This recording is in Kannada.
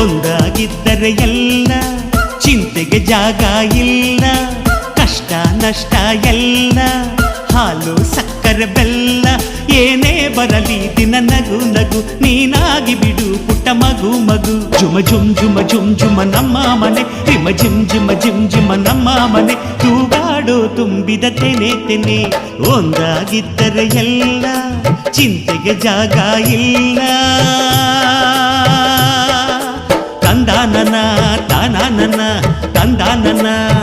ಒಂದಾಗಿದ್ದರೆ ಎಲ್ಲ ಚಿಂತೆಗೆ ಜಾಗ ಇಲ್ಲ, ಕಷ್ಟ ನಷ್ಟ ಎಲ್ಲ, ಹಾಲು, ಸಕ್ಕರೆ, ಬೆಲ್ಲ, ಏನೇ ಬರಲಿ ದಿನ ನಗು ನಗು, ನೀನಾಗಿ ಬಿಡು ಪುಟ್ಟ ಮಗು ಮಗು. ಜುಮ ಜುಮ್ ಜುಮ ಜುಮ್ ಜುಮ ನಮ್ಮ ಮನೆ ರಿಮ ಜಿಮ್ ಜಿಮ ಜಿಮ್ ಜಿಮ ನಮ್ಮ ಮನೆ. ತೂಗಾಡು ತುಂಬಿದ ತೆನೆ ತೆನೆ, ಒಂದಾಗಿದ್ದರೆ ಎಲ್ಲ ಚಿಂತೆಗೆ ಜಾಗ ಇಲ್ಲ. தந்தானனா தானானனா தந்தானனா.